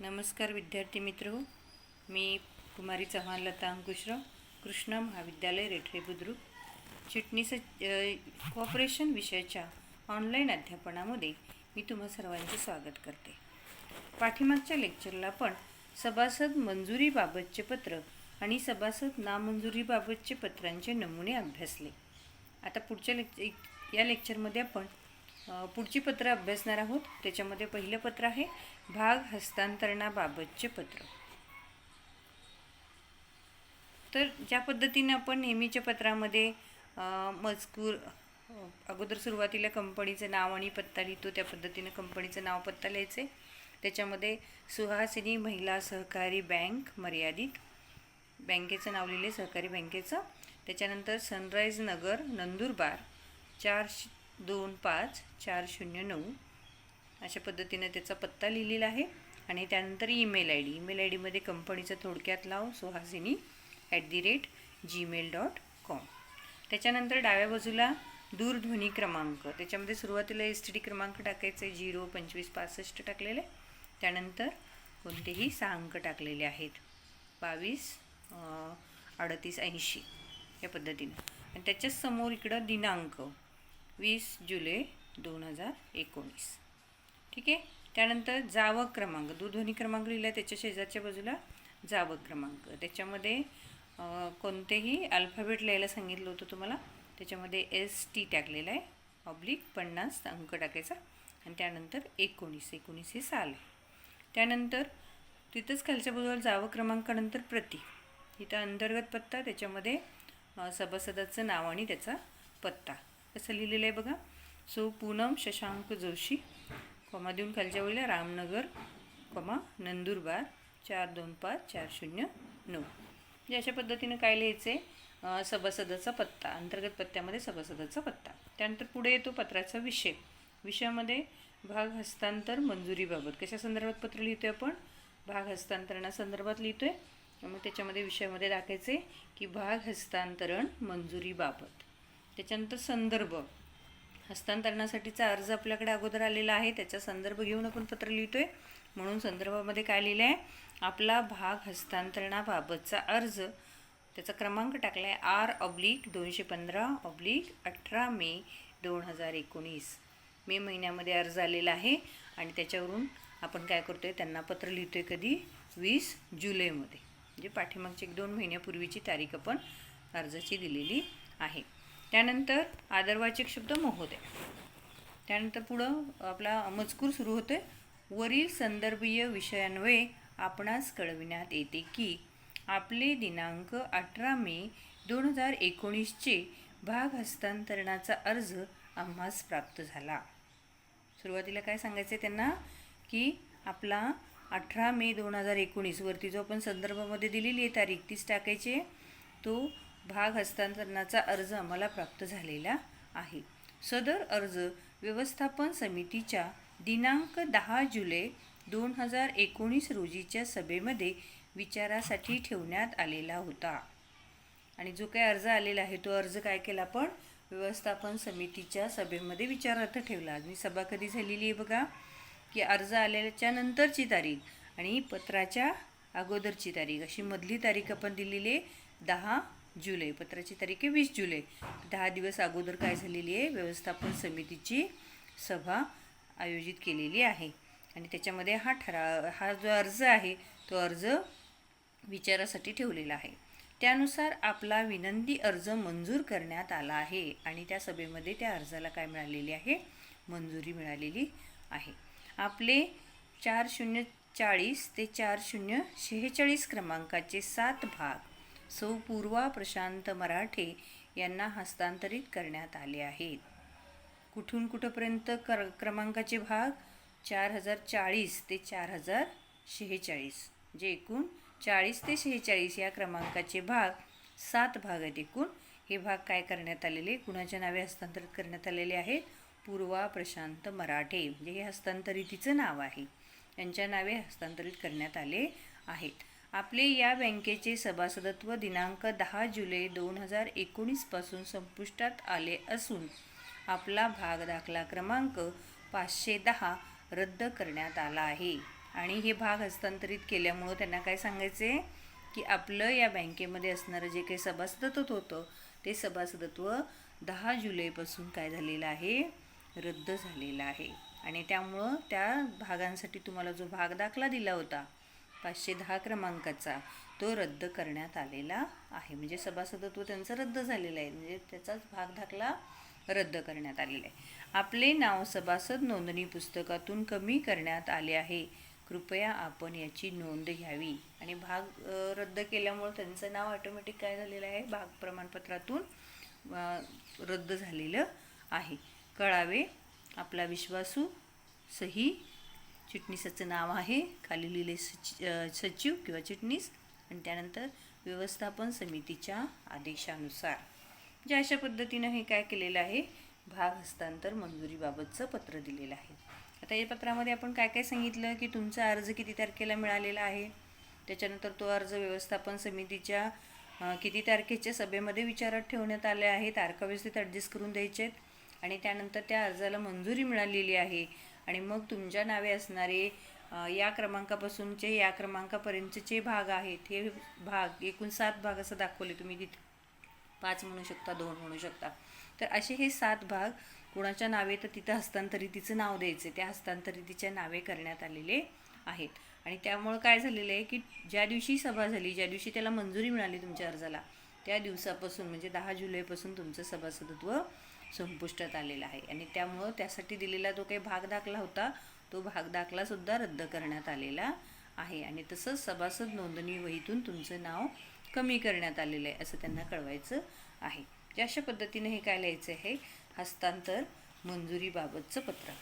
नमस्कार विद्यार्थी मित्र मी कुमारी चव्हाण लता अंकुशराव कृष्णा महाविद्यालय रेठरे बुद्रुक. चिटणीस कॉपरेशन विषयाच्या ऑनलाईन अध्यापनामध्ये मी तुम्हा सर्वांचे स्वागत करते. पाठीमागच्या लेक्चरला आपण सभासद मंजुरीबाबतचे पत्र आणि सभासद नामंजुरीबाबतचे पत्रांचे नमुने अभ्यासले. आता पुढच्या लेक्च या लेक्चरमध्ये आपण पुढची पत्र अभ्यासणार आहोत. त्याच्यामध्ये पहिलं पत्र आहे भाग हस्तांतरणाबाबतचे पत्र. तर ज्या पद्धतीने आपण नेहमीच्या पत्रामध्ये मजकूर अगोदर सुरुवातीला कंपनीचं नाव आणि पत्ता लिहितो त्या पद्धतीनं कंपनीचं नाव पत्ता लिहायचे. त्याच्यामध्ये सुहासिनी महिला सहकारी बँक मर्यादित बँकेचं नाव लिहिले सहकारी बँकेचं. त्याच्यानंतर सनराईज नगर नंदुरबार चार दोन पाच चार शून्य नऊ. अशा पद्धतीने त्याचा पत्ता लिहिलेला आहे. आणि त्यानंतर email I D. Email I डीमध्ये कंपनीचं थोडक्यात लाव Suhasini at the rate Gmail dot com त्याच्यानंतर डाव्या बाजूला दूरध्वनी क्रमांक. त्याच्यामध्ये सुरुवातीला एस टी डी क्रमांक टाकायचे झिरो पंचवीस पासष्ट टाकलेले. त्यानंतर कोणतेही सहा अंक टाकलेले आहेत. बावीस अडतीस ऐंशी या पद्धतीने. आणि त्याच्याच समोर इकडं दिनांक. वीस जुलै दोन हजार एकोणीस. ठीक आहे? त्यानंतर जावक क्रमांक दूरध्वनी क्रमांक लिहिला आहे त्याच्या शेजारच्या बाजूला. जावक क्रमांक. त्याच्यामध्ये कोणतेही अल्फाबेट लिहायला सांगितलं होतं तुम्हाला? त्याच्यामध्ये एस टी टाकलेला आहे. ऑब्लिक पन्नास अंक टाकायचा. आणि त्यानंतर एकोणीस. एकोणीस हे साल आहे. त्यानंतर तिथंच खालच्या बाजूला जावं क्रमांकानंतर प्रति. इथं अंतर्गत पत्ता त्याच्यामध्ये सभासदाचं नाव आणि त्याचा पत्ता. असं लिहिलेलं आहे बघा. सो पूनम शशांक जोशी कॉमा देऊन खालच्या वेळेला रामनगर कॉमा नंदुरबार चार दोन पाच चार शून्य नऊ. म्हणजे अशा पद्धतीनं काय लिहायचे आहे सभासदाचा पत्ता अंतर्गत पत्त्यामध्ये सभासदाचा पत्ता. त्यानंतर पुढे येतो पत्राचा विषय. विषयामध्ये भाग हस्तांतर मंजुरीबाबत कशा संदर्भात पत्र लिहितो आहे आपण? भाग हस्तांतरणासंदर्भात आहे मग त्याच्यामध्ये विषयामध्ये दाखायचे की भाग हस्तांतरण मंजुरीबाबत त्याच्यानंतर संदर्भ. हस्तांतरणासाठीचा अर्ज आपल्याकडे अगोदर आलेला आहे. त्याचा संदर्भ घेऊन आपण पत्र लिहितो आहे म्हणून संदर्भामध्ये काय लिहिलं आहे? आपला भाग हस्तांतरणाबाबतचा अर्ज. त्याचा क्रमांक टाकला आहे आर ऑब्लिक दोनशे पंधरा ऑब्लिक अठरा मे दोन हजार एकोणीस. मे महिन्यामध्ये अर्ज आलेला आहे. आणि त्याच्यावरून आपण काय करतो आहे त्यांना पत्र लिहितो आहे कधी? वीस जुलैमध्ये. म्हणजे पाठीमागची एक दोन महिन्यापूर्वीची तारीख आपण अर्जाची दिलेली आहे. त्यानंतर आदरवाचक शब्द महोदय. त्यानंतर पुढं आपला मजकूर सुरू होतो वरील संदर्भीय विषयान्वये आपणास कळविण्यात येते की आपले दिनांक अठरा मे दोन हजार एकोणीसचे भाग हस्तांतरणाचा अर्ज आम्हास प्राप्त झाला. सुरुवातीला काय सांगायचं आहे त्यांना? की आपला अठरा मे दोन हजार एकोणीसवरती जो आपण संदर्भामध्ये दिलेली आहे तारीख तीच टाकायची तो भाग हस्तांतरणाचा अर्ज आम्हाला प्राप्त झालेला आहे. सदर अर्ज व्यवस्थापन समितीच्या दिनांक दहा जुलै दोन हजार एकोणीस रोजीच्या सभेमध्ये विचारासाठी ठेवण्यात आलेला होता. आणि जो काही अर्ज आलेला आहे तो अर्ज काय केला आपण? व्यवस्थापन समितीच्या सभेमध्ये विचारार्थ ठेवला. आणि सभा कधी झालेली आहे बघा? की अर्ज आलेल्याच्या नंतरची तारीख आणि पत्राच्या अगोदरची तारीख. अशी मधली तारीख आपण दिलेली आहे दहा जुलै पत्राची तारीख आहे वीस जुलै. दहा दिवस अगोदर काय झालेली आहे? व्यवस्थापन समितीची सभा आयोजित केलेली आहे. आणि त्याच्यामध्ये हा ठरा हा जो अर्ज आहे तो अर्ज विचारासाठी ठेवलेला आहे. त्यानुसार आपला विनंती अर्ज मंजूर करण्यात आला आहे. आणि त्या सभेमध्ये त्या अर्जाला काय मिळालेली आहे? मंजुरी मिळालेली आहे. आपले चार शून्य चाळीस ते चार शून्य शेहेचाळीस क्रमांकाचे सात भाग सौ पूर्वा प्रशांत मराठे यांना हस्तांतरित करण्यात आले आहेत. कुठून कुठंपर्यंत कर क्रमांकाचे भाग? चार हजार चाळीस ते चार हजार शेहेचाळीस. जे एकूण चाळीस ते शेहेचाळीस या क्रमांकाचे भाग सात भाग आहेत एकूण. हे भाग काय करण्यात आलेले? कुणाच्या नावे हस्तांतरित करण्यात आलेले आहेत? पूर्वा प्रशांत मराठे. म्हणजे हे हस्तांतरितीचं नाव आहे. यांच्या नावे हस्तांतरित करण्यात आले आहेत. आपले या बँकेचे सभासदत्व दिनांक दहा जुलै दोन हजार एकोणीसपासून संपुष्टात आले असून आपला भाग दाखला क्रमांक पाचशे दहा रद्द करण्यात आला आहे. आणि हे भाग हस्तांतरित केल्यामुळं त्यांना काय सांगायचे? की आपलं या बँकेमध्ये असणारं जे काही सभासदत्व होतं ते सभासदत्व दहा जुलैपासून काय झालेलं आहे? रद्द झालेलं आहे. आणि त्यामुळं त्या भागांसाठी तुम्हाला जो भाग दाखला दिला होता पाचशे दहा क्रमांकाचा तो रद्द करण्यात आलेला आहे. म्हणजे सभासदत्व त्यांचं रद्द झालेलं आहे. म्हणजे त्याचाच भाग दाखला रद्द करण्यात आलेला आहे. आपले नाव सभासद नोंदणी पुस्तकातून कमी करण्यात आले आहे. कृपया आपण याची नोंद घ्यावी. आणि भाग रद्द केल्यामुळं त्यांचं नाव ऑटोमॅटिक काय झालेलं आहे? भाग प्रमाणपत्रातून रद्द झालेलं आहे. कळावे आपला विश्वासू सही चिटणीसाचं नाव आहे. खाली लिहिले सचि सचिव किंवा चिटणीस. आणि त्यानंतर व्यवस्थापन समितीच्या आदेशानुसार. जे अशा पद्धतीनं हे काय केलेलं आहे? भाग हस्तांतर मंजुरीबाबतचं पत्र दिलेलं आहे. आता या पत्रामध्ये आपण काय काय सांगितलं? की तुमचा अर्ज किती तारखेला मिळालेला आहे? त्याच्यानंतर तो अर्ज व्यवस्थापन समितीच्या किती तारखेच्या सभेमध्ये विचारात ठेवण्यात आले आहे तारखा व्यवस्थित ॲडजस्ट करून द्यायचे आहेत आणि त्यानंतर त्या अर्जाला मंजुरी मिळालेली आहे. आणि मग तुमच्या नावे असणारे या क्रमांकापासूनचे या क्रमांकापर्यंतचे भाग आहेत हे भाग एकूण सात भाग असं दाखवले तुम्ही तिथे. पाच म्हणू शकता दोन म्हणू शकता. तर असे हे सात भाग कोणाच्या नावे तर तिथं हस्तांतरितीचं नाव द्यायचं त्या हस्तांतरितीच्या नावे करण्यात आलेले आहेत. आणि त्यामुळं काय झालेलं आहे की ज्या दिवशी सभा झाली ज्या दिवशी त्याला मंजुरी मिळाली तुमच्या अर्जाला त्या दिवसापासून म्हणजे दहा जुलैपासून तुमचं सभासदत्व संपुष्टात आलेला आहे. आणि त्यामुळं त्यासाठी दिलेला जो काही भाग दाखला होता तो भाग दाखलासुद्धा रद्द करण्यात आलेला आहे. आणि तसंच सभासद नोंदणी वहीतून तुमचं नाव कमी करण्यात आलेलं आहे असं त्यांना कळवायचं आहे. जे अशा पद्धतीने हे काय लिहायचं आहे हस्तांतर मंजुरीबाबतचं पत्र.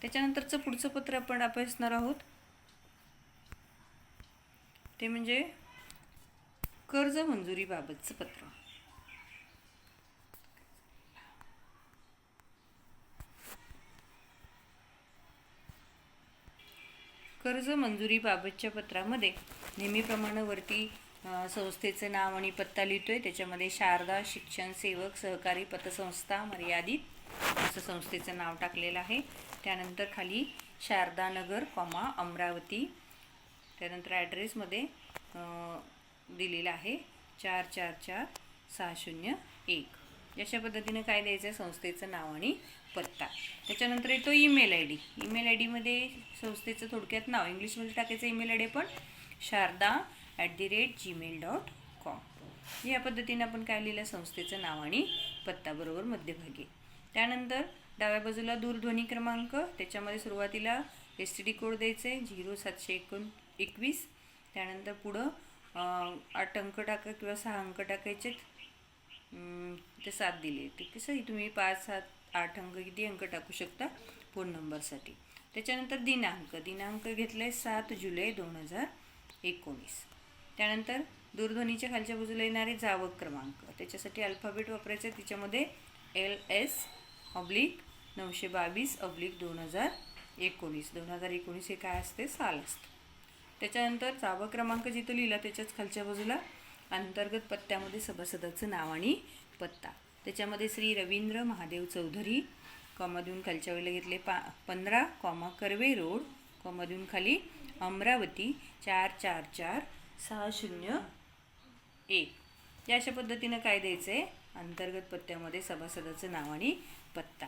त्याच्यानंतरचं पुढचं पत्र आपण अभ्यासणार आहोत. ते म्हणजे कर्ज मंजुरीबाबतचं पत्र. कर्ज मंजुरीबाबतच्या पत्रामध्ये नेहमीप्रमाणे वरती संस्थेचं नाव आणि पत्ता लिहितो आहे त्याच्यामध्ये शारदा शिक्षण सेवक सहकारी पतसंस्था मर्यादित असं संस्थेचं नाव टाकलेलं आहे. त्यानंतर खाली शारदानगर कॉमा अमरावती. त्यानंतर ॲड्रेसमध्ये दिलेलं आहे. चार चार चार सहा शून्य एक. अशा पद्धतीनं काय द्यायचं? आहे संस्थेचं नाव आणि पत्ता. त्याच्यानंतर येतो email I D. Email I डीमध्ये संस्थेचं थोडक्यात नाव. इंग्लिशमध्ये टाकायचं ईमेल आय डी पण Sharada at the rate Gmail dot com या पद्धतीनं आपण काय लिहिलं? संस्थेचं नाव आणि पत्ता बरोबर मध्यभागी. त्यानंतर डाव्या बाजूला दूरध्वनी क्रमांक. त्याच्यामध्ये सुरुवातीला एस टी डी कोड द्यायचे झिरो सातशे एकोण एकवीस. त्यानंतर पुढं आठ अंक टाका किंवा सहा अंक टाकायचे ते सात दिले. ते कसंही तुम्ही पाच सात आठ अंक किती अंक टाकू शकता फोन नंबरसाठी. त्याच्यानंतर दिनांक. दिनांक घेतला आहे सात जुलै दोन हजार एकोणीस. त्यानंतर दूरध्वनीच्या खालच्या बाजूला येणारे जावक क्रमांक. त्याच्यासाठी अल्फाबेट वापरायचं आहे तिच्यामध्ये एल एस ऑब्लिक नऊशे बावीस ऑब्लिक दोन हजार एकोणीस. दोन हजार एकोणीस हे काय असते? साल असतं. त्याच्यानंतर जावक क्रमांक जिथं लिहिला त्याच्याच खालच्या बाजूला अंतर्गत पत्त्यामध्ये सभासदाचं नाव आणि पत्ता. त्याच्यामध्ये श्री रवींद्र महादेव चौधरी कॉमधून खालच्या वेळेला घेतले पा पंधरा कॉमा कर्वे रोड कॉमधून खाली अमरावती चार चार चार सहा शून्य एक. या अशा पद्धतीनं काय द्यायचं आहे अंतर्गत पत्त्यामध्ये सभासदाचं नाव आणि पत्ता.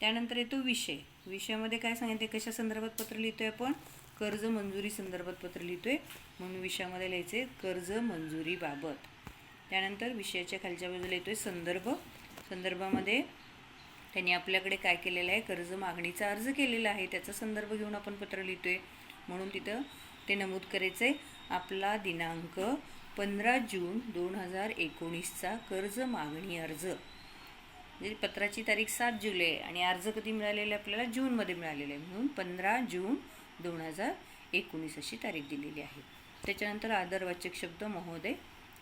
त्यानंतर येतो विषय. विषयामध्ये काय सांगितले कशा संदर्भात पत्र लिहितोय आपण? कर्ज मंजुरी संदर्भात पत्र लिहितोय. म्हणून विषयामध्ये लिहायचे कर्ज मंजुरीबाबत त्यानंतर विषयाच्या खालच्या बाजूला येतोय संदर्भ. संदर्भामध्ये त्यांनी आपल्याकडे काय केलेलं आहे? कर्ज मागणीचा अर्ज केलेला आहे. त्याचा संदर्भ घेऊन आपण पत्र लिहितोय. म्हणून तिथं ते नमूद करायचं आहे आपला दिनांक पंधरा जून दोन हजार एकोणीसचा कर्ज मागणी अर्ज. म्हणजे पत्राची तारीख सात जुलै आहे आणि अर्ज कधी मिळालेला आहे? आपल्याला जूनमध्ये मिळालेला आहे. म्हणून पंधरा जून दोन हजार एकोणीस अशी तारीख दिलेली आहे. त्याच्यानंतर आदरवाचक शब्द महोदय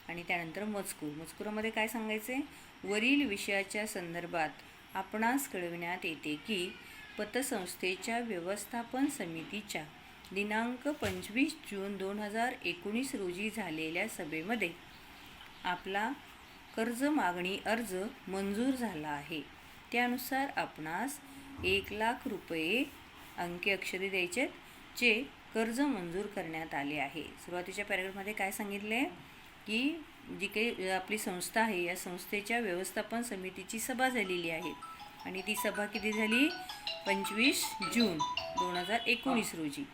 आणि त्यानंतर मजकूर. मजकुरामध्ये काय सांगायचं आहे वरील विषयाच्या संदर्भात आपणास कळविण्यात येते की पतसंस्थेच्या व्यवस्थापन समितीच्या दिनांक पंचवीस जून दोन हजार एकोणीस रोजी झालेल्या सभेमध्ये आपला कर्ज मागणी अर्ज मंजूर झाला आहे. त्यानुसार आपणास एक लाख रुपये अंकी अक्षरे द्यायचे आहेत, जे कर्ज मंजूर करण्यात आले आहे. सुरुवातीच्या पॅरेग्राफमध्ये काय सांगितले? की जी काही आपली संस्था आहे या संस्थेच्या व्यवस्थापन समितीची सभा झालेली आहे. आणि ती सभा किती झाली? पंचवीस जून दोन हजार एकोणीस रोजी.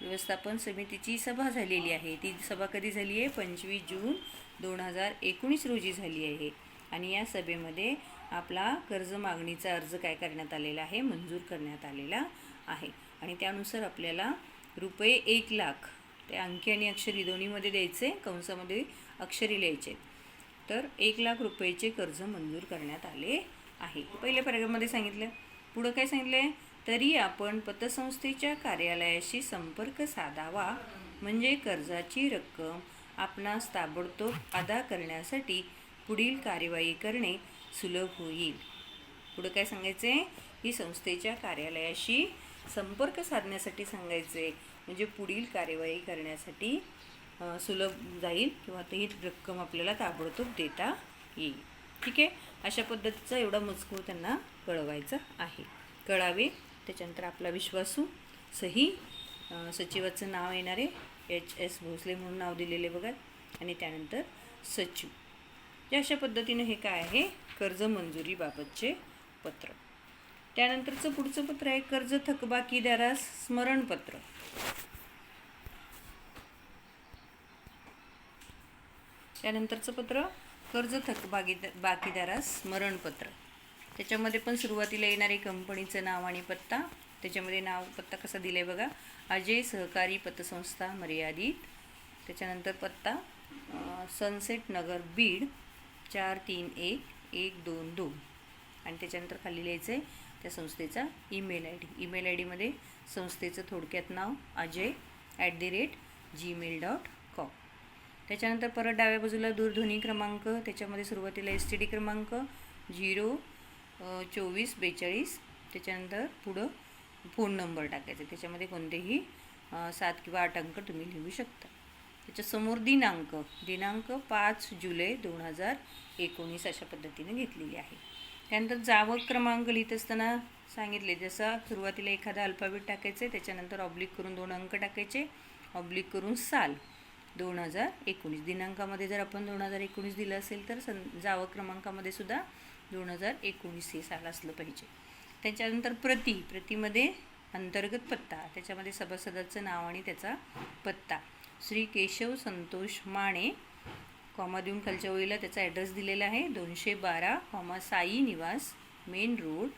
व्यवस्थापन समितीची सभा झालेली आहे. ती सभा कधी झाली आहे? पंचवीस जून दोन हजार एकोणीस रोजी झाली आहे. आणि या सभेमध्ये आपला कर्ज मागणीचा अर्ज काय करण्यात आलेला आहे मंजूर करण्यात आलेला आहे. आणि त्यानुसार आपल्याला रुपये एक लाख ते अंकी आणि अक्षरी दोन्हीमध्ये द्यायचे कंसामध्ये अक्षरी लिहायचे. तर एक लाख रुपयेचे कर्ज मंजूर करण्यात आले आहे. पहिल्या पॅरेग्राफमध्ये सांगितलं. पुढं काय सांगितलं आहे तरी आपण पतसंस्थेच्या कार्यालयाशी संपर्क साधावा म्हणजे कर्जाची रक्कम आपणास ताबडतोब अदा करण्यासाठी पुढील कार्यवाही करणे सुलभ होईल. पुढं काय सांगायचं आहे ही संस्थेच्या कार्यालयाशी संपर्क साधण्यासाठी सांगायचं आहे म्हणजे पुढील कार्यवाही करण्यासाठी सुलभ जाईल किंवा ती रक्कम आपल्याला ताबडतोब देता येईल. ठीक आहे? अशा पद्धतीचा एवढा मजकूर त्यांना कळवायचा आहे. कळावे त्याच्यानंतर आपला विश्वासू सही सचिवाचं नाव येणारे एच एस भोसले म्हणून नाव दिलेले बघा. आणि त्यानंतर सचिव. या अशा पद्धतीनं हे काय आहे? कर्ज मंजुरीबाबतचे पत्र. त्यानंतरचं पुढचं पत्र आहे कर्ज थकबाकीदारास स्मरणपत्र. त्यानंतरचं पत्र कर्ज थकबाकी बाकीदारास स्मरणपत्र. त्याच्यामध्ये पण सुरुवातीला येणारे कंपनीचं नाव आणि पत्ता त्याच्यामध्ये नाव पत्ता कसा दिला आहे बघा? अजय सहकारी पतसंस्था मर्यादित. त्याच्यानंतर पत्ता सनसेट नगर बीड. चार तीन एक एक दोन दोन. आणि त्याच्यानंतर खाली लिहायचं आहे त्या संस्थेचा email I D. Email I डीमध्ये संस्थेचं थोडक्यात नाव Ajay at the rate Gmail dot com त्याच्यानंतर परत डाव्या बाजूला दूरध्वनी क्रमांक त्याच्यामध्ये सुरुवातीला एस टी डी क्रमांक झिरो चोवीस बेचाळीस. त्याच्यानंतर पुढं फोन नंबर टाकायचा. त्याच्यामध्ये कोणतेही सात किंवा आठ अंक तुम्ही लिहू शकता. त्याच्यासमोर दिनांक दिनांक पाच जुलै दोन हजार एकोणीस अशा पद्धतीने घेतलेली आहे. त्यानंतर जावक क्रमांक लिहित असताना सांगितले जसं सुरुवातीला एखादा अल्फाबेट टाकायचे त्याच्यानंतर ऑब्लिक करून दोन अंक टाकायचे ऑब्लिक करून साल. दोन हजार एकोणीस दिनांकामध्ये जर आपण दोन हजार एकोणीस दिलं असेल तर सं जावक क्रमांकामध्ये सुद्धा दोन हजार एकोणीस हे साल असलं पाहिजे. त्याच्यानंतर प्रती प्रतिमध्ये अंतर्गत पत्ता त्याच्यामध्ये सभासदाचं नाव आणि त्याचा पत्ता. श्री केशव संतोष माने. कॉमा देऊन खालच्या ओळीला त्याचा ॲड्रेस दिलेला आहे. दोनशे बारा कॉमा साई निवास मेन रोड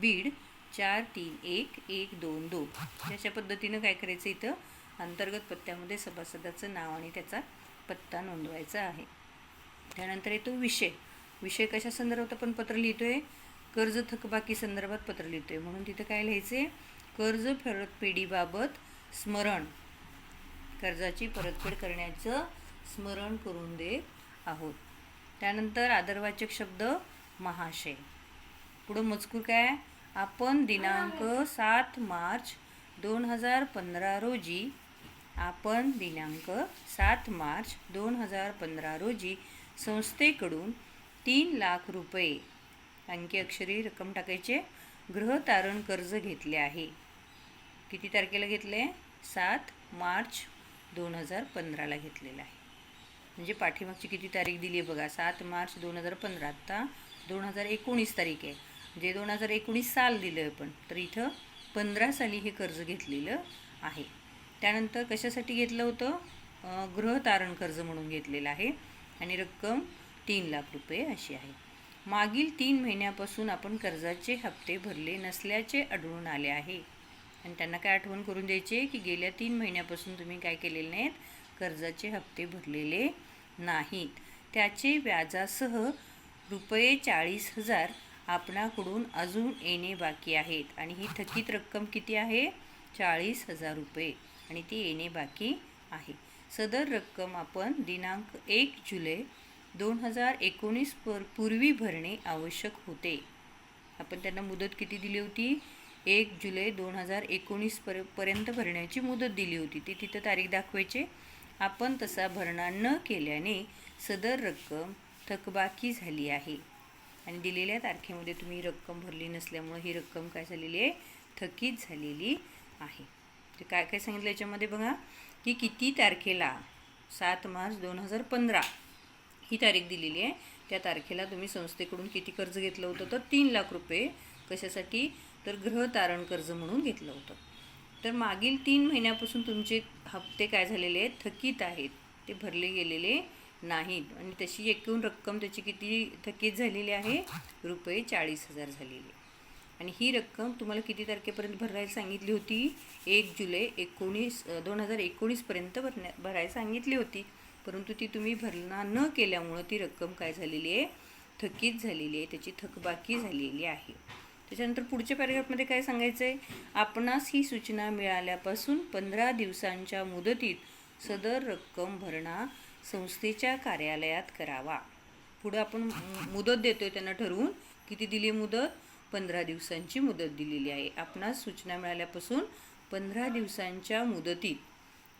बीड चार तीन एक एक दोन दोन. अशा पद्धतीनं काय करायचं इथं? अंतर्गत पत्त्यामध्ये सभासदाचं नाव आणि त्याचा पत्ता नोंदवायचा आहे. त्यानंतर येतो विषय. विषय कशा संदर्भात आपण पत्र लिहितो आहे कर्ज थकबाकी संदर्भात पत्र लिहितो आहे म्हणून तिथं काय लिहायचे कर्ज परतफेडीबाबत स्मरण. कर्जाची परतफेड करण्याचं स्मरण करून देत आहोत. त्यानंतर आदरवाचक शब्द महाशय. पुढं मजकूर काय? आपण दिनांक सात मार्च दोन हजार पंधरा रोजी आपण दिनांक सात मार्च दोन हजार पंधरा रोजी संस्थेकडून तीन लाख रुपये अंकी अक्षरी रक्कम टाकायचे गृहतारण कर्ज घेतले आहे. किती तारखेला घेतले? सात मार्च दोन हजार पंधराला घेतलेलं आहे. म्हणजे पाठीमागची किती तारीख दिली आहे बघा सात मार्च दोन हजार पंधरा. आत्ता दोन हजार एकोणीस तारीख आहे. म्हणजे दोन हजार एकोणीस साल दिलं आहे पण. तर इथं पंधरा साली हे कर्ज घेतलेलं आहे. त्यानंतर कशासाठी घेतलं होतं? गृह गृहतारण कर्ज म्हणून घेतलेलं आहे. आणि रक्कम तीन लाख रुपये अशी आहे. मागील तीन महिन्यापासून आपण कर्जाचे हप्ते भरले नसल्याचे आढळून आले आहे. आणि त्यांना काय आठवण करून द्यायची की गेल्या तीन महिन्यापासून तुम्ही काय केलेले नाहीत? कर्जाचे हप्ते भरलेले नाहीत. त्याचे व्याजासह रुपये चाळीस हजार आपणाकडून अजून येणे बाकी आहेत. आणि ही थकीत रक्कम किती आहे? चाळीस हजार रुपये. आणि ती येणे बाकी आहे. सदर रक्कम आपण दिनांक एक जुलै दोन हजार एकोणीस पर पूर्वी भरणे आवश्यक होते. आपण त्यांना मुदत किती दिली होती? एक जुलै दोन हजार एकोणीस पर पर्यंत भरण्याची मुदत दिली होती. ती तिथं तारीख दाखवायचे. आपण तसा भरणा न केल्याने सदर रक्कम थकबाकी झाली आहे. आणि दिलेल्या तारखेमध्ये तुम्ही रक्कम भरली नसल्यामुळं ही रक्कम काय झालेली आहे? थकीत झालेली आहे. ते काय काय सांगितलं याच्यामध्ये बघा की किती तारखेला सात मार्च दोन हजार पंधरा ही तारीख दिलेली आहे. त्या तारखेला तुम्ही संस्थेकडून किती कर्ज घेतलं होतं? तर तीन लाख रुपये कशासाठी? तर गृहतारण कर्ज म्हणून घेतलं होतं. तर मागील तीन महिन्यापासून तुमचे हप्ते काय झालेले आहेत? थकीत आहेत. ते भरले गेलेले नाहीत. आणि तशी एकूण रक्कम त्याची किती थकीत झालेली आहे? रुपये चाळीस हजार झालेली. आहे. आणि ही रक्कम तुम्हाला किती तारखेपर्यंत भरायला सांगितली होती? एक जुलै एकोणीस दोन हजार एकोणीसपर्यंत भरण्या भरायला सांगितली होती. परंतु ती तुम्ही भरणा न केल्यामुळं ती रक्कम काय झालेली आहे? थकीत झालेली आहे. त्याची थकबाकी झालेली आहे. त्याच्यानंतर पुढच्या पॅरेग्राफमध्ये काय सांगायचं आहे आपणास ही सूचना मिळाल्यापासून पंधरा दिवसांच्या मुदतीत सदर रक्कम भरणा संस्थेच्या कार्यालयात करावा. पुढं आपण मु- मुदत देतोय त्यांना ठरवून. किती दिली मुदत? पंधरा दिवसांची मुदत दिलेली आहे. आपणास सूचना मिळाल्यापासून पंधरा दिवसांच्या मुदतीत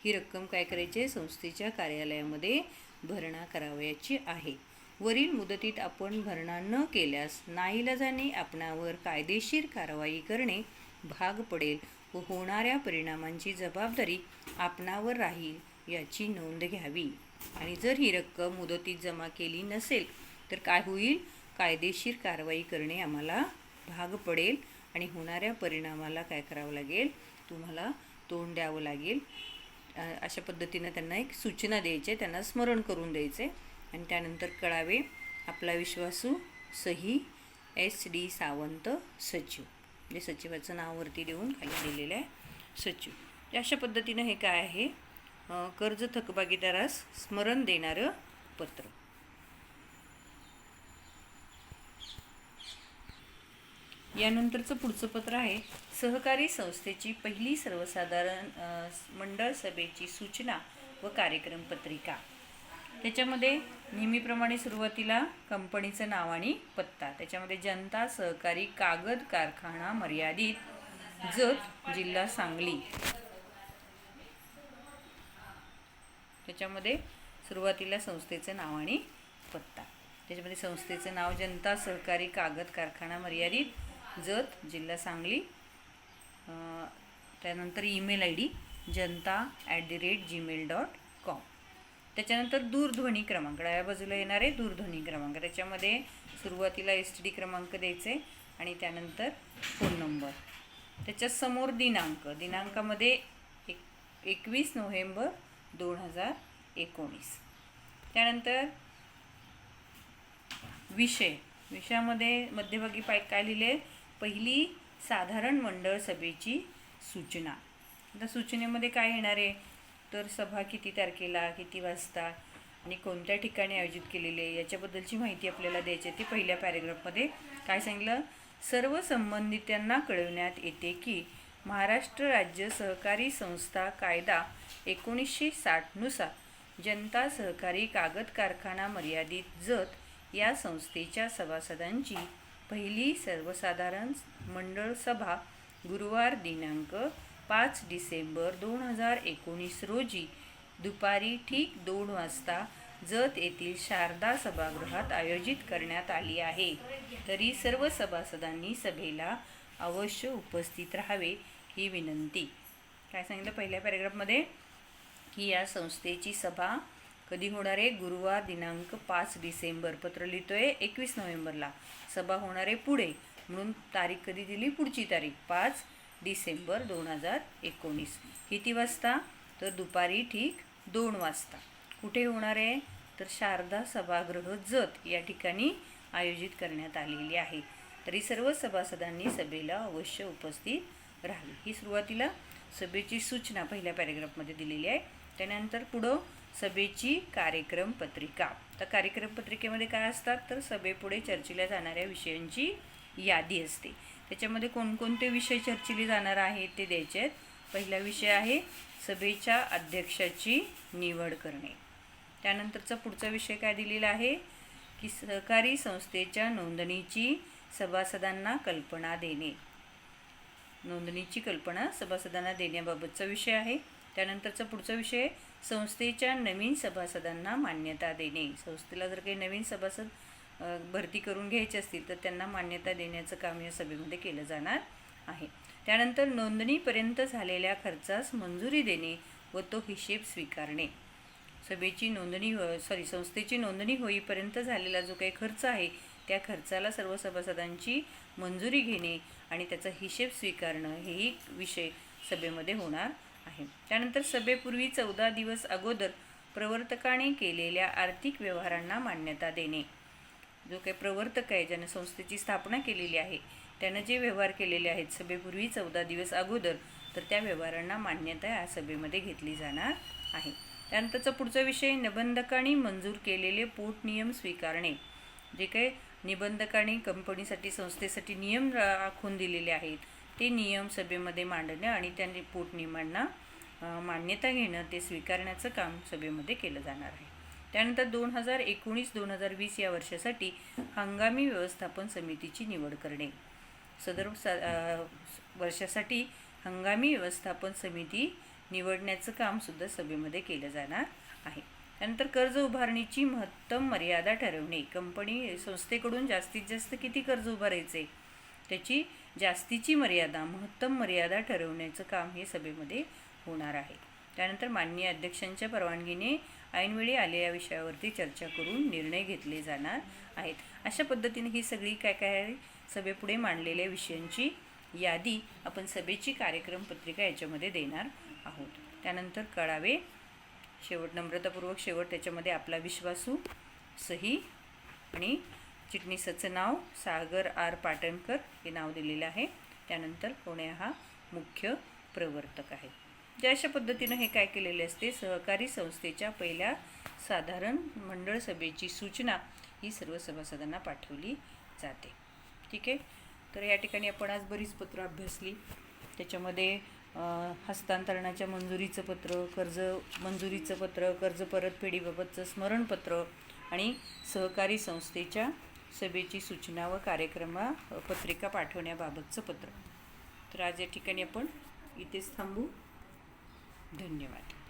ही रक्कम काय करायची आहे? संस्थेच्या कार्यालयामध्ये भरणा करावयाची आहे. वरील मुदतीत आपण भरणा न केल्यास नाईलाजाने आपणावर कायदेशीर कारवाई करणे भाग पडेल व होणाऱ्या परिणामांची जबाबदारी आपणावर राहील याची नोंद घ्यावी. आणि जर ही रक्कम मुदतीत जमा केली नसेल तर काय होईल? कायदेशीर कारवाई करणे आम्हाला भाग पडेल आणि होणाऱ्या परिणामाला काय करावं लागेल? तुम्हाला तोंड द्यावं लागेल. अशा पद्धतीनं त्यांना एक सूचना द्यायची त्यांना स्मरण करून द्यायचे. आणि त्यानंतर कळावे आपला विश्वासू सही एस डी सावंत सचिव. म्हणजे सचिवाचं नाव वरती देऊन खाली दिलेलं आहे सचिव. अशा पद्धतीनं हे काय आहे? कर्ज थकबागीदारास स्मरण देणारं पत्र. यानंतरचं पुढचं पत्र आहे सहकारी संस्थेची पहिली सर्वसाधारण मंडळ सभेची सूचना व कार्यक्रम पत्रिका. त्याच्यामध्ये नेहमीप्रमाणे सुरुवातीला कंपनीचं नाव आणि पत्ता त्याच्यामध्ये जनता सहकारी कागद कारखाना मर्यादित जत जिल्हा सांगली. त्याच्यामध्ये सुरुवातीला संस्थेचं नाव आणि पत्ता. त्याच्यामध्ये संस्थेचं नाव जनता सहकारी कागद कारखाना मर्यादित जत जिल्हा सांगली. त्यानंतर email I D Janata at the rate Gmail dot com. त्याच्यानंतर दूरध्वनी क्रमांक डाव्या बाजूला येणारे दूरध्वनी क्रमांक. त्याच्यामध्ये सुरुवातीला एस टी डी क्रमांक द्यायचे आणि त्यानंतर फोन नंबर त्याच्यासमोर दिनांक दिनांकामध्ये एक एकवीस नोव्हेंबर दोन हजार एकोणीस. त्यानंतर विषय. विषयामध्ये मध्यभागी पाय काय लिहिले? पहिली साधारण मंडळ सभेची सूचना. आता सूचनेमध्ये काय येणार आहे? तर सभा किती तारखेला किती वाजता आणि कोणत्या ठिकाणी आयोजित केलेली आहे याच्याबद्दलची माहिती आपल्याला द्यायची आहे. ती पहिल्या पॅरेग्राफमध्ये काय सांगितलं? सर्व संबंधितांना कळविण्यात येते की महाराष्ट्र राज्य सहकारी संस्था कायदा एकोणीसशे साठनुसार जनता सहकारी कागद कारखाना मर्यादित जत या संस्थेच्या सभासदांची पहिली सर्वसाधारण मंडळ सभा गुरुवार दिनांक पाच डिसेंबर दोन हजार एकोणीस रोजी दुपारी ठीक दोन वाजता जत येथील शारदा सभागृहात आयोजित करण्यात आली आहे. तरी सर्व सभासदांनी सभेला अवश्य उपस्थित राहावे ही विनंती. काय सांगितलं पहिल्या पॅरेग्राफमध्ये की या संस्थेची सभा कधी होणार आहे? गुरुवार दिनांक पाच डिसेंबर. पत्र लिहितोय एकवीस नोव्हेंबरला. सभा होणार आहे पुढे. म्हणून तारीख कधी दिली? पुढची तारीख पाच डिसेंबर दोन हजार एकोणीस. किती वाजता? तर दुपारी ठीक दोन वाजता. कुठे होणार आहे? तर शारदा सभागृह जत या ठिकाणी आयोजित करण्यात आलेली आहे. तरी सर्व सभासदांनी सभेला अवश्य उपस्थित राहावी. ही सुरुवातीला सभेची सूचना पहिल्या पॅरेग्राफमध्ये दिलेली आहे. त्यानंतर पुढं सभेची कार्यक्रम पत्रिका. तर कार्यक्रम पत्रिकेमध्ये काय असतात? तर सभेपुढे चर्चेला जाणाऱ्या विषयांची यादी असते. त्याच्यामध्ये कोणकोणते विषय चर्चिले जाणार आहेत ते द्यायचे आहेत. पहिला विषय आहे सभेच्या अध्यक्षाची निवड करणे. त्यानंतरचा पुढचा विषय काय दिलेला आहे? की सहकारी संस्थेच्या नोंदणीची सभासदांना कल्पना देणे. नोंदणीची कल्पना सभासदांना देण्याबाबतचा विषय आहे. त्यानंतरचा पुढचा विषय संस्थेच्या नवीन सभासदांना मान्यता देणे. संस्थेला जर काही नवीन सभासद भरती करून घ्यायचे असतील तर त्यांना मान्यता देण्याचं काम या सभेमध्ये केलं जाणार आहे. त्यानंतर नोंदणीपर्यंत झालेल्या खर्चास मंजुरी देणे व तो हिशेब स्वीकारणे. सभेची नोंदणी सॉरी संस्थेची नोंदणी होईपर्यंत झालेला जो काही खर्च आहे त्या खर्चाला सर्व सभासदांची मंजुरी घेणे आणि त्याचा हिशेब स्वीकारणं हेही विषय सभेमध्ये होणार आहे. त्यानंतर सभेपूर्वी चौदा दिवस अगोदर प्रवर्तकाने केलेल्या आर्थिक व्यवहारांना मान्यता देणे. जो काही प्रवर्तक आहे ज्यानं संस्थेची स्थापना केलेली आहे त्यानं जे व्यवहार केलेले आहेत सभेपूर्वी चौदा दिवस अगोदर तर त्या व्यवहारांना मान्यता या सभेमध्ये घेतली जाणार आहे. त्यानंतरचा पुढचा विषय निबंधकांनी मंजूर केलेले पोट नियम स्वीकारणे. जे काही निबंधकांनी कंपनीसाठी संस्थेसाठी नियम आखून दिलेले आहेत ते नियम सभेमध्ये मांडणे आणि त्या पोटनियमांना मान्यता घेणं ते स्वीकारण्याचं काम सभेमध्ये केलं जाणार आहे. त्यानंतर दोन हजार एकोणीस दोन हजार वीस या वर्षासाठी हंगामी व्यवस्थापन समितीची निवड करणे. सदर वर्षासाठी हंगामी व्यवस्थापन समिती निवडण्याचं कामसुद्धा सभेमध्ये केलं जाणार आहे. त्यानंतर कर्ज उभारणीची महत्तम मर्यादा ठरवणे. कंपनी संस्थेकडून जास्तीत जास्त किती कर्ज उभारायचे? त्याची जास्तीची मर्यादा महत्तम मर्यादा ठरवण्याचं काम हे सभेमध्ये होणार आहे. त्यानंतर माननीय अध्यक्षांच्या परवानगीने ऐनवेळी आलेल्या विषयावरती चर्चा करून निर्णय घेतले जाणार आहेत. अशा पद्धतीने ही सगळी काय काय सभेपुढे मांडलेल्या विषयांची यादी आपण सभेची कार्यक्रम पत्रिका याच्यामध्ये देणार आहोत. त्यानंतर कळावे. शेवट नम्रतापूर्वक शेवट त्याच्यामध्ये आपला विश्वासू सही आणि चिटणीसाचं नाव सागर आर पाटणकर हे नाव दिलेलं आहे. त्यानंतर कोण्या हा मुख्य प्रवर्तक आहे. जे अशा पद्धतीनं हे काय केलेले असते सहकारी संस्थेच्या पहिल्या साधारण मंडळ सभेची सूचना ही सर्व सभासदांना पाठवली जाते. ठीक आहे? तर या ठिकाणी आपण आज बरीच पत्र अभ्यासली. त्याच्यामध्ये हस्तांतरणाच्या मंजुरीचं पत्र कर्ज मंजुरीचं पत्र कर्ज परतफेडीबाबतचं स्मरणपत्र आणि सहकारी संस्थेच्या सभेची सूचना व कार्यक्रमा पत्रिका पाठवण्याबाबतचं पत्र. तर आज या ठिकाणी आपण इथेच थांबू. धन्यवाद.